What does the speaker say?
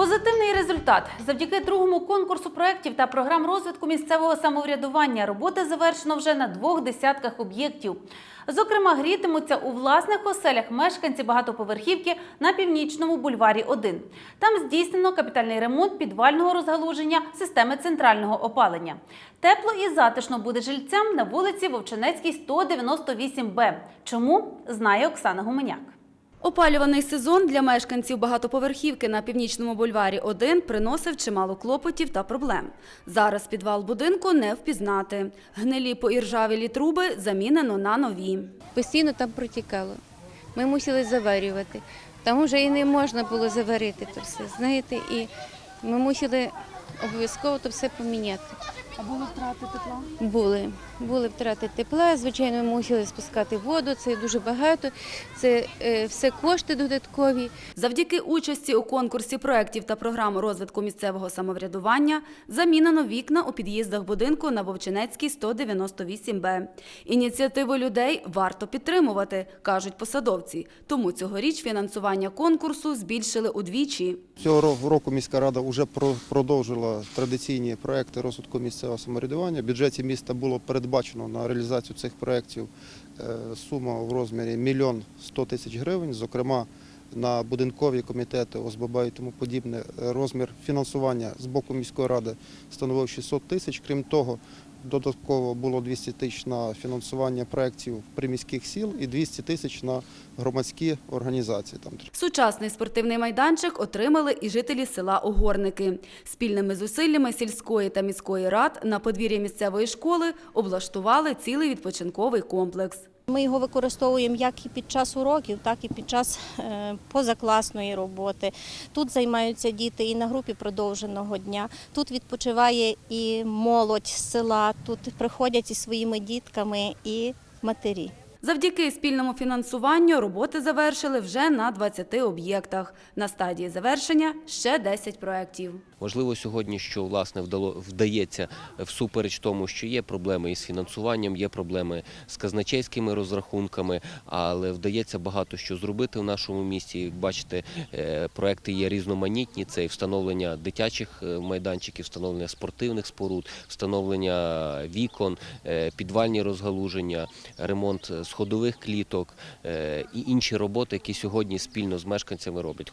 Позитивний результат завдяки другому конкурсу проєктів та програм розвитку місцевого самоврядування роботи завершено вже на двох десятках об'єктів. Зокрема, грітимуться у власних оселях мешканці багатоповерхівки на північному бульварі 1. Там здійснено капітальний ремонт підвального розгалуження системи центрального опалення. Тепло і затишно буде жильцям на вулиці Вовчинецькій 198Б. Чому знає Оксана Гуменяк. Опалюваний сезон для мешканців багатоповерхівки на північному бульварі 1 приносив чимало клопотів та проблем. Зараз підвал будинку не впізнати. Гнилі поіржавілі труби замінено на нові. постійно там протікало. Ми мусили заварювати. Там вже і не можна було заварити це все, знаєте, і ми мусили обов'язково то все поміняти. А були втрати тепла? Були. Були втрати тепла, звичайно, ми мусили спускати воду, це дуже багато, це е, все кошти додаткові. Завдяки участі у конкурсі проєктів та програм розвитку місцевого самоврядування замінено вікна у під'їздах будинку на Вовчинецькій 198Б. Ініціативу людей варто підтримувати, кажуть посадовці. Тому цьогоріч фінансування конкурсу збільшили удвічі. Цього ро- року міська рада вже про- продовжила традиційні проекти розвитку місцевого самоврядування. В бюджеті міста було передбачено на реалізацію цих проєктів е, сума в розмірі мільйон 100 тисяч гривень. Зокрема, на будинкові комітети ОСББ і тому подібне розмір фінансування з боку міської ради становив 600 тисяч. Крім того, додатково було 200 тисяч на фінансування проєктів приміських сіл і 200 тисяч на громадські організації. Там Сучасний спортивний майданчик отримали і жителі села Огорники. Спільними зусиллями сільської та міської рад на подвір'я місцевої школи облаштували цілий відпочинковий комплекс. Ми його використовуємо як і під час уроків, так і під час е, позакласної роботи. Тут займаються діти і на групі продовженого дня. Тут відпочиває і молодь з села, тут приходять із своїми дітками і матері. Завдяки спільному фінансуванню роботи завершили вже на 20 об'єктах. На стадії завершення ще 10 проєктів. Можливо, сьогодні, що власне вдало вдається всупереч тому, що є проблеми із фінансуванням, є проблеми з казначейськими розрахунками, але вдається багато що зробити в нашому місті. Як бачите, е, проекти є різноманітні. Це і встановлення дитячих е, майданчиків, встановлення спортивних споруд, встановлення вікон, е, підвальні розгалуження, ремонт сходових кліток е, і інші роботи, які сьогодні спільно з мешканцями роблять.